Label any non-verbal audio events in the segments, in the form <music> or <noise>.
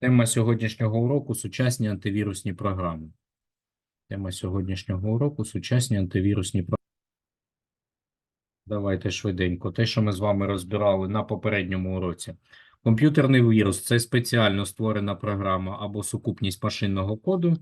Тема сьогоднішнього уроку сучасні антивірусні програми. Тема сьогоднішнього уроку сучасні антивірусні програми. Давайте швиденько. Те, що ми з вами розбирали на попередньому уроці. Комп'ютерний вірус це спеціально створена програма або сукупність машинного коду,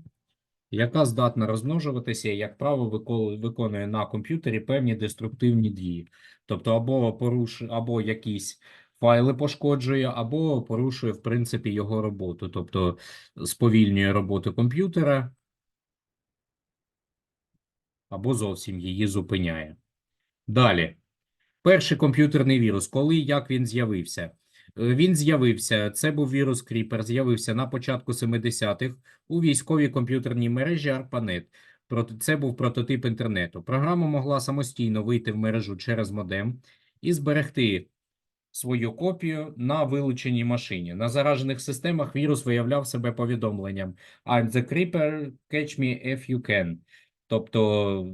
яка здатна розмножуватися і, як правило, виконує на комп'ютері певні деструктивні дії. Тобто, або поруш... або якісь файли пошкоджує, або порушує, в принципі, його роботу, тобто сповільнює роботу комп'ютера, або зовсім її зупиняє. Далі. Перший комп'ютерний вірус. Коли і як він з'явився? Е, Він з'явився, це був вірус Creeper, з'явився на початку 70-х у військовій комп'ютерній мережі ARPANET. Це був прототип інтернету. Програма могла самостійно вийти в мережу через модем і зберегти свою копію на вилученій машині. На заражених системах вірус виявляв себе повідомленням I'm the Creeper, catch me if you can. Тобто,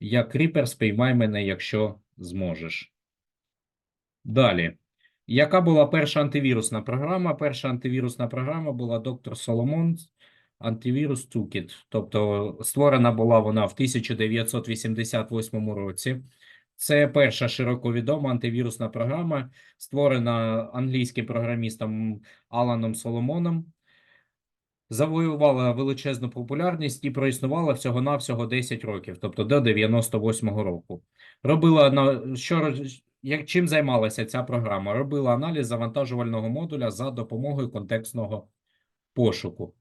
я Creeper, спіймай мене, якщо зможеш. Далі. Яка була перша антивірусна програма? Перша антивірусна програма була Dr. Solomon антивірус Toolkit. Тобто створена була вона в 1988 році. Це перша широко відома антивірусна програма, створена англійським програмістом Аланом Соломоном. Завоювала величезну популярність і проіснувала всього-навсього 10 років, тобто до 98-го року. Робила на що як чим займалася ця програма? Робила аналіз завантажувального модуля за допомогою контекстного пошуку.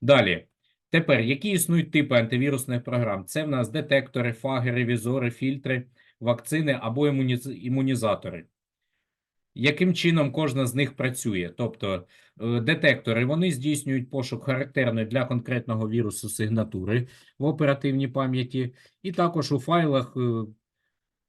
Далі. Тепер, які існують типи антивірусних програм? Це в нас детектори, фаги, ревізори, фільтри, вакцини або імунізатори. Яким чином кожна з них працює? Тобто е, детектори вони здійснюють пошук характерної для конкретного вірусу сигнатури в оперативній пам'яті, і також у файлах е, е,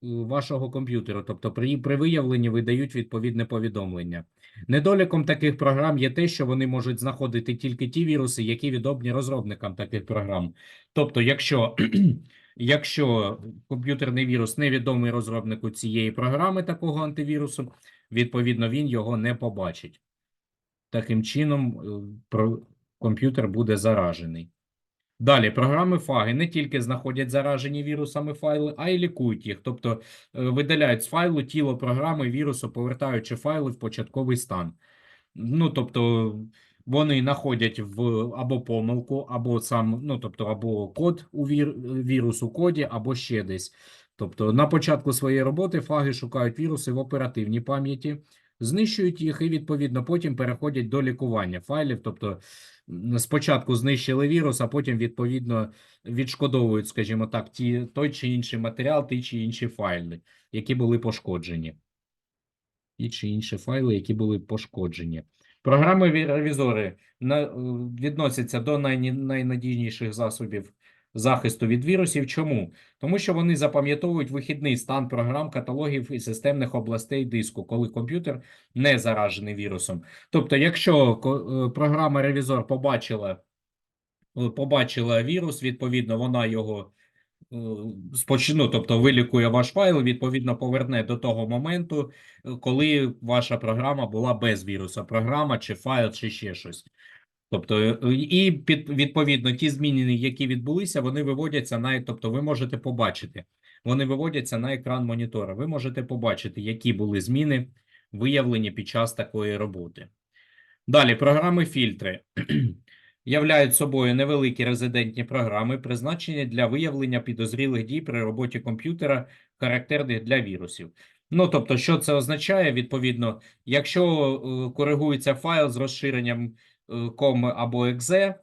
вашого комп'ютера. Тобто при, при виявленні видають відповідне повідомлення. Недоліком таких програм є те, що вони можуть знаходити тільки ті віруси, які відомі розробникам таких програм. Тобто, якщо, якщо комп'ютерний вірус невідомий розробнику цієї програми, такого антивірусу, відповідно, він його не побачить. Таким чином, е, комп'ютер буде заражений. Далі, програми фаги не тільки знаходять заражені вірусами файли, а й лікують їх. Тобто е, видаляють з файлу тіло програми вірусу, повертаючи файли в початковий стан. Ну, тобто, вони знаходять в або помилку, або сам, ну, тобто, або код у вір, вірус у коді, або ще десь. Тобто, на початку своєї роботи фаги шукають віруси в оперативній пам'яті, знищують їх і, відповідно, потім переходять до лікування файлів. Тобто, спочатку знищили вірус, а потім, відповідно, відшкодовують, скажімо так, ті, той чи інший матеріал, ті чи інші файли, які були пошкоджені. Ті чи інші файли, які були пошкоджені. Програми ревізори е, відносяться до найнадійніших засобів захисту від вірусів. Чому? Тому що вони запам'ятовують вихідний стан програм, каталогів і системних областей диску, коли комп'ютер не заражений вірусом. Тобто, якщо е, програма ревізор побачила, е, побачила вірус, відповідно, вона його е, спочну, тобто вилікує ваш файл, відповідно, поверне до того моменту, е, коли ваша програма була без віруса, програма чи файл, чи ще щось. Тобто, е, і під, відповідно ті зміни, які відбулися, вони виводяться на, тобто ви можете побачити, вони виводяться на екран монітора. Ви можете побачити, які були зміни виявлені під час такої роботи. Далі, програми фільтри являють собою невеликі резидентні програми, призначені для виявлення підозрілих дій при роботі комп'ютера, характерних для вірусів. Ну, тобто, що це означає? Відповідно, якщо е, коригується файл з розширенням е, коми або .exe,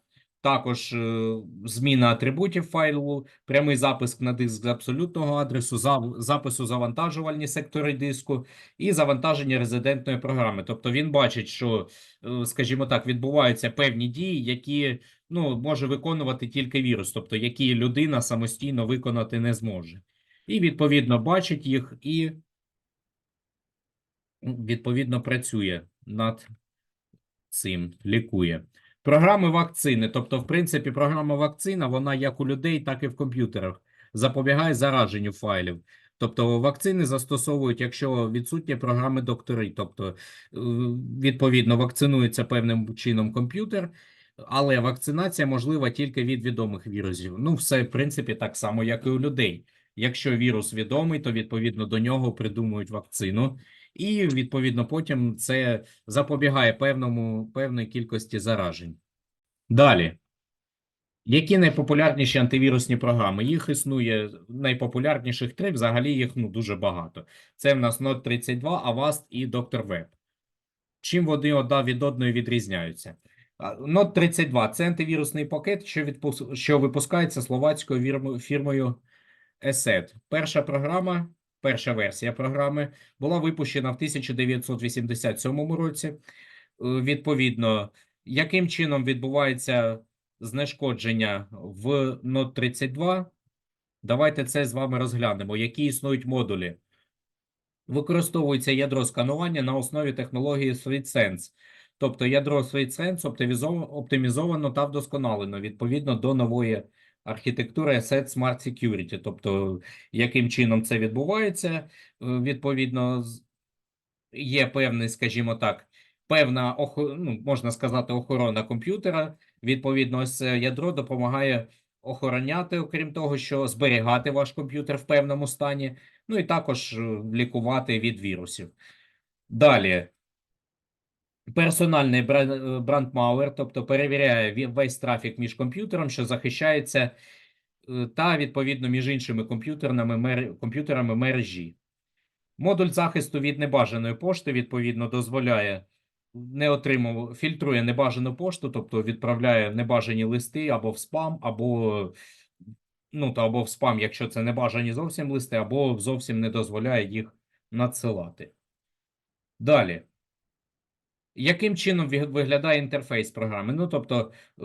також е, зміна атрибутів файлу, прямий запуск на диск з абсолютного адресу, запису завантажувальні сектори диску і завантаження резидентної програми. Тобто він бачить, що, е, скажімо так, відбуваються певні дії, які ну, може виконувати тільки вірус, тобто які людина самостійно виконати не зможе. І відповідно бачить їх і відповідно працює над цим, лікує. Програми вакцини, тобто, в принципі, програма вакцина, вона як у людей, так і в комп'ютерах запобігає зараженню файлів. Тобто вакцини застосовують, якщо відсутні програми доктори, тобто, е, відповідно, вакцинується певним чином комп'ютер, але вакцинація можлива тільки від відомих вірусів. Ну, все, в принципі, так само, як і у людей. Якщо вірус відомий, то відповідно до нього придумують вакцину, і відповідно потім це запобігає певному певної кількості заражень. Далі. Які найпопулярніші антивірусні програми? Їх існує найпопулярніших три, взагалі їх ну, дуже багато. Це в нас Node 32, Avast і Dr. Web. Чим вони одна від одної відрізняються? Node 32 – це антивірусний пакет, що, відпус... що випускається словацькою фірмою ESET. Перша програма, перша версія програми була випущена в 1987 році. Е, Відповідно, яким чином відбувається знешкодження в Node 32? Давайте це з вами розглянемо. Які існують модулі? Використовується ядро сканування на основі технології ThreadSense. Тобто ядро оптимізовано, оптимізовано та вдосконалено відповідно до нової архітектури Asset Smart Security. Тобто, яким чином це відбувається, е, відповідно, є певний, скажімо так, певна ну, можна сказати, охорона комп'ютера. Відповідно, це ядро допомагає охороняти, окрім того, що зберігати ваш комп'ютер в певному стані, ну і також е, лікувати від вірусів. Далі. Персональний бра- брандмауер, тобто перевіряє весь трафік між комп'ютером, що захищається, е, та відповідно між іншими комп'ютерними мер- комп'ютерами мережі. Модуль захисту від небажаної пошти, відповідно, дозволяє не отримав, фільтрує небажану пошту, тобто відправляє небажані листи або в спам, або, ну, та або в спам, якщо це небажані зовсім листи, або зовсім не дозволяє їх надсилати. Далі. Яким чином виглядає інтерфейс програми? Ну, тобто, е,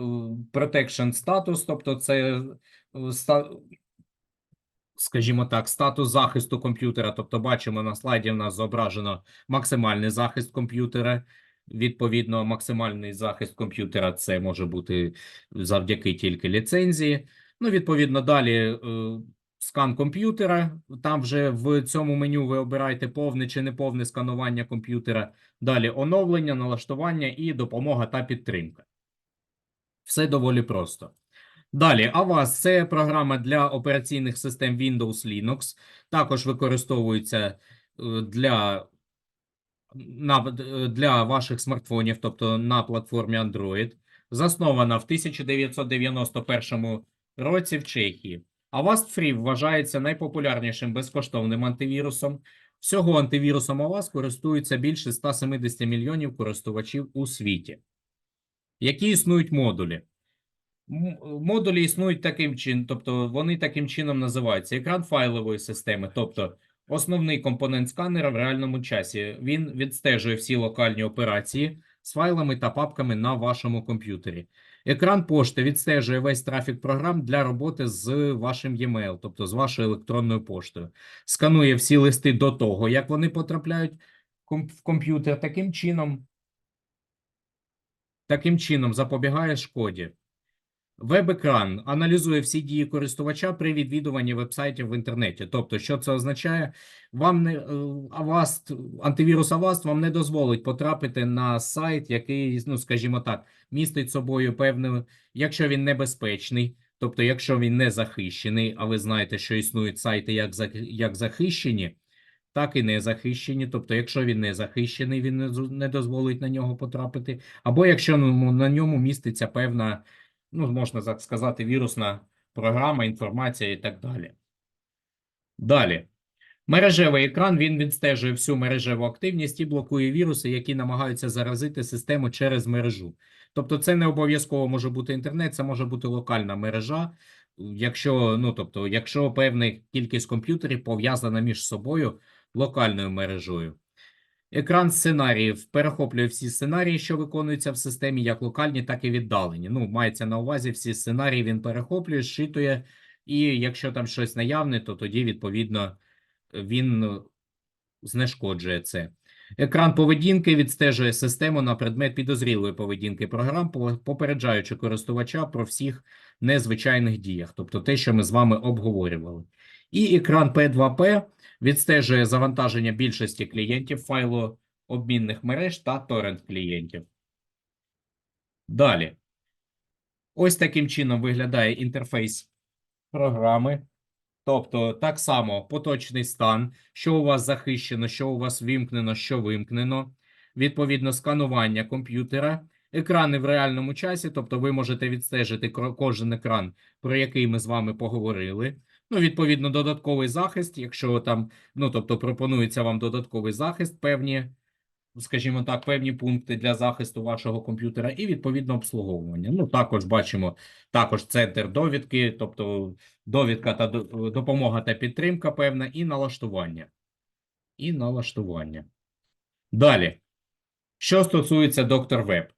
protection status, тобто це е, скажімо так, статус захисту комп'ютера. Тобто, бачимо на слайді в нас зображено максимальний захист комп'ютера. Відповідно, максимальний захист комп'ютера це може бути завдяки тільки ліцензії. Ну, відповідно, далі е, скан комп'ютера. Там вже в цьому меню ви обираєте повне чи неповне сканування комп'ютера. Далі оновлення, налаштування і допомога та підтримка. Все доволі просто. Далі, Avast – це програма для операційних систем Windows Linux. Також використовується е, для, е, для ваших смартфонів, тобто на платформі Android. Заснована в 1991 році в Чехії. Avast Free вважається найпопулярнішим безкоштовним антивірусом. Всього антивірусом Avast користується більше 170 мільйонів користувачів у світі. Які існують модулі? Модулі існують таким чином, тобто вони таким чином називаються екран файлової системи, тобто основний компонент сканера в реальному часі. Він відстежує всі локальні операції з файлами та папками на вашому комп'ютері. Екран пошти відстежує весь трафік програм для роботи з вашим e-mail, тобто з вашою електронною поштою. Сканує всі листи до того, як вони потрапляють в комп'ютер. Таким чином, таким чином запобігає шкоді. Веб-екран аналізує всі дії користувача при відвідуванні вебсайтів в інтернеті. Тобто, що це означає? Вам не е, Avast, антивірус Avast вам не дозволить потрапити на сайт, який, ну скажімо так, містить собою певну, якщо він небезпечний, тобто, якщо він не захищений, а ви знаєте, що існують сайти як, як захищені, так і не захищені. Тобто, якщо він не захищений, він не дозволить на нього потрапити, або якщо ну, на ньому міститься певна ну, можна так сказати, вірусна програма, інформація і так далі. Далі. Мережевий екран він відстежує всю мережеву активність і блокує віруси, які намагаються заразити систему через мережу. Тобто, це не обов'язково може бути інтернет, це може бути локальна мережа. Якщо, ну, тобто, якщо певна кількість комп'ютерів пов'язана між собою локальною мережою. Екран сценаріїв перехоплює всі сценарії, що виконуються в системі, як локальні, так і віддалені. Ну, мається на увазі всі сценарії він перехоплює, зчитує, і якщо там щось наявне, то тоді, відповідно, він знешкоджує це. Екран поведінки відстежує систему на предмет підозрілої поведінки програм, попереджаючи користувача про всіх незвичайних діях, тобто те, що ми з вами обговорювали. І екран P2P відстежує завантаження більшості клієнтів файлообмінних мереж та торрент клієнтів. Далі. Ось таким чином виглядає інтерфейс програми. Тобто, так само поточний стан, що у вас захищено, що у вас вимкнено, що вимкнено. Відповідно, сканування комп'ютера, екрани в реальному часі, тобто ви можете відстежити кожен екран, про який ми з вами поговорили. Ну, відповідно, додатковий захист, якщо там, ну, тобто пропонується вам додатковий захист, певні, скажімо так, певні пункти для захисту вашого комп'ютера і відповідно обслуговування. Ну, також бачимо також центр довідки, тобто довідка та допомога та підтримка певна, і налаштування. І налаштування. Далі. Що стосується доктор Веб.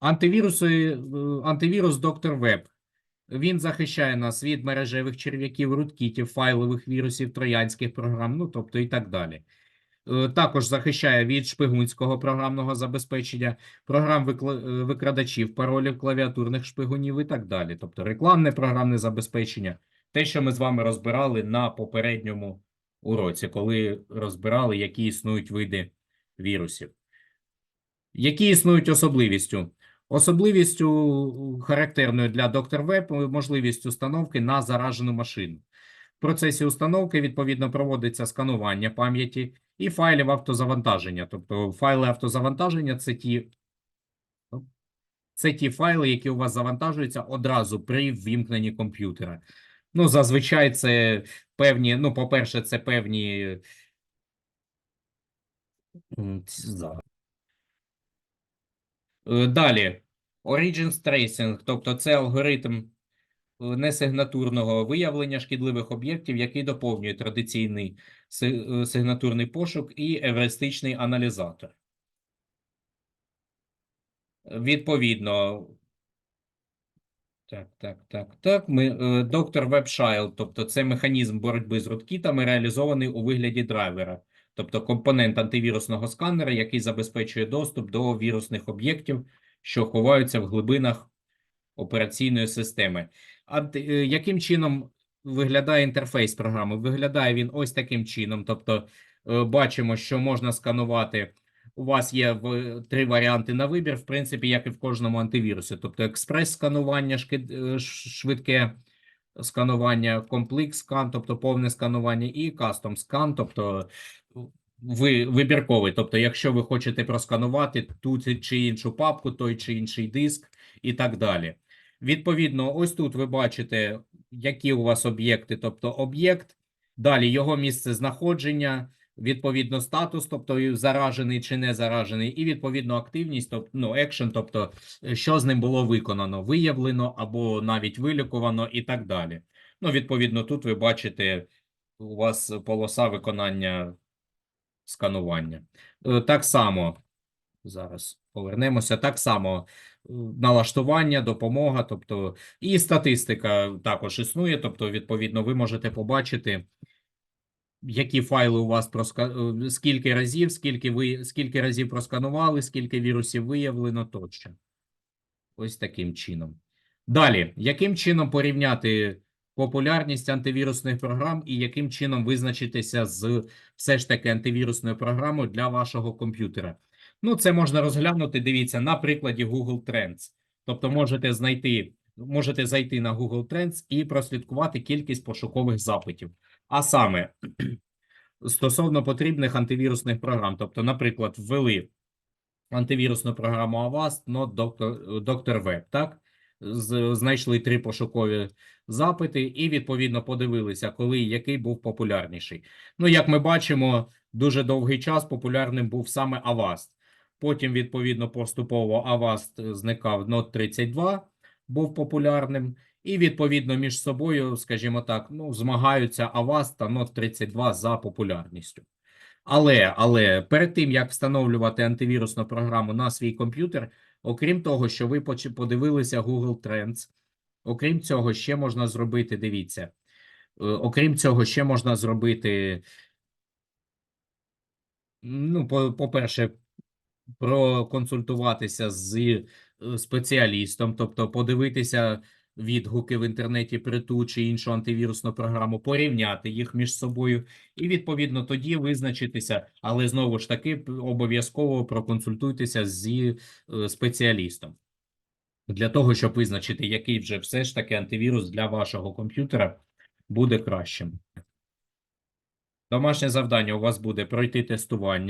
Антивіруси, е, антивірус доктор Веб. Він захищає нас від мережевих черв'яків, руткітів, файлових вірусів, троянських програм, ну тобто і так далі. Е, Також захищає від шпигунського програмного забезпечення, програм е, викрадачів, паролів, клавіатурних шпигунів і так далі. Тобто рекламне програмне забезпечення, те, що ми з вами розбирали на попередньому уроці, коли розбирали, які існують види вірусів. Які існують особливістю? Особливістю характерною для доктор Веб можливість установки на заражену машину. В процесі установки, відповідно, проводиться сканування пам'яті і файлів автозавантаження. Тобто файли автозавантаження це ті, це ті файли, які у вас завантажуються одразу при ввімкненні комп'ютера. Ну, зазвичай це певні, ну, по-перше, це певні. зараз. Е, Далі. Origins Tracing, тобто це алгоритм е, несигнатурного виявлення шкідливих об'єктів, який доповнює традиційний е, сигнатурний пошук і евристичний аналізатор. Відповідно, так, так, так, так. Ми, доктор WebShield, тобто це механізм боротьби з руткітами, реалізований у вигляді драйвера, тобто компонент антивірусного сканера, який забезпечує доступ до вірусних об'єктів, що ховаються в глибинах операційної системи. Анти, е, яким чином виглядає інтерфейс програми? Виглядає він ось таким чином. Тобто, е, бачимо, що можна сканувати. У вас є три варіанти на вибір, в принципі, як і в кожному антивірусі. Тобто експрес-сканування, е, швидке сканування, комплекс скан, тобто повне сканування, і кастом скан, тобто ви, вибірковий. Тобто, якщо ви хочете просканувати ту чи іншу папку, той чи інший диск і так далі. Відповідно, ось тут ви бачите, які у вас об'єкти, тобто об'єкт, далі його місце знаходження, відповідно статус, тобто заражений чи не заражений, і відповідно активність, тобто ну, екшен, тобто що з ним було виконано, виявлено або навіть вилікувано і так далі. Ну, відповідно, тут ви бачите, у вас полоса виконання сканування. Е, Так само зараз повернемося. Так само е, налаштування, допомога, тобто і статистика також існує. Тобто, відповідно, ви можете побачити, які файли у вас проска... е, скільки разів, скільки ви скільки разів просканували, скільки вірусів виявлено тощо. Ось таким чином. Далі, яким чином порівняти популярність антивірусних програм і яким чином визначитися з все ж таки антивірусною програмою для вашого комп'ютера? Ну, це можна розглянути, дивіться, на прикладі Google Trends. Тобто можете знайти, можете зайти на Google Trends і прослідкувати кількість пошукових запитів. А саме <clears throat> стосовно потрібних антивірусних програм. Тобто, наприклад, ввели антивірусну програму Avast, not Dr. Dr. Web, так? Знайшли три пошукові запити і, відповідно, подивилися, коли який був популярніший. Ну, як ми бачимо, дуже довгий час популярним був саме Avast. Потім, відповідно, поступово Avast зникав Note 32, був популярним. І, відповідно, між собою, скажімо так, ну, змагаються Avast та Note 32 за популярністю. Але, але перед тим, як встановлювати антивірусну програму на свій комп'ютер, окрім того, що ви подивилися Google Trends, окрім цього, ще можна зробити, дивіться, е, окрім цього, ще можна зробити, ну, по- по-перше, проконсультуватися з е, спеціалістом, тобто подивитися відгуки в інтернеті про ту чи іншу антивірусну програму, порівняти їх між собою і відповідно тоді визначитися. Але знову ж таки обов'язково проконсультуйтеся зі е, спеціалістом для того, щоб визначити, який вже все ж таки антивірус для вашого комп'ютера буде кращим. Домашнє завдання у вас буде пройти тестування.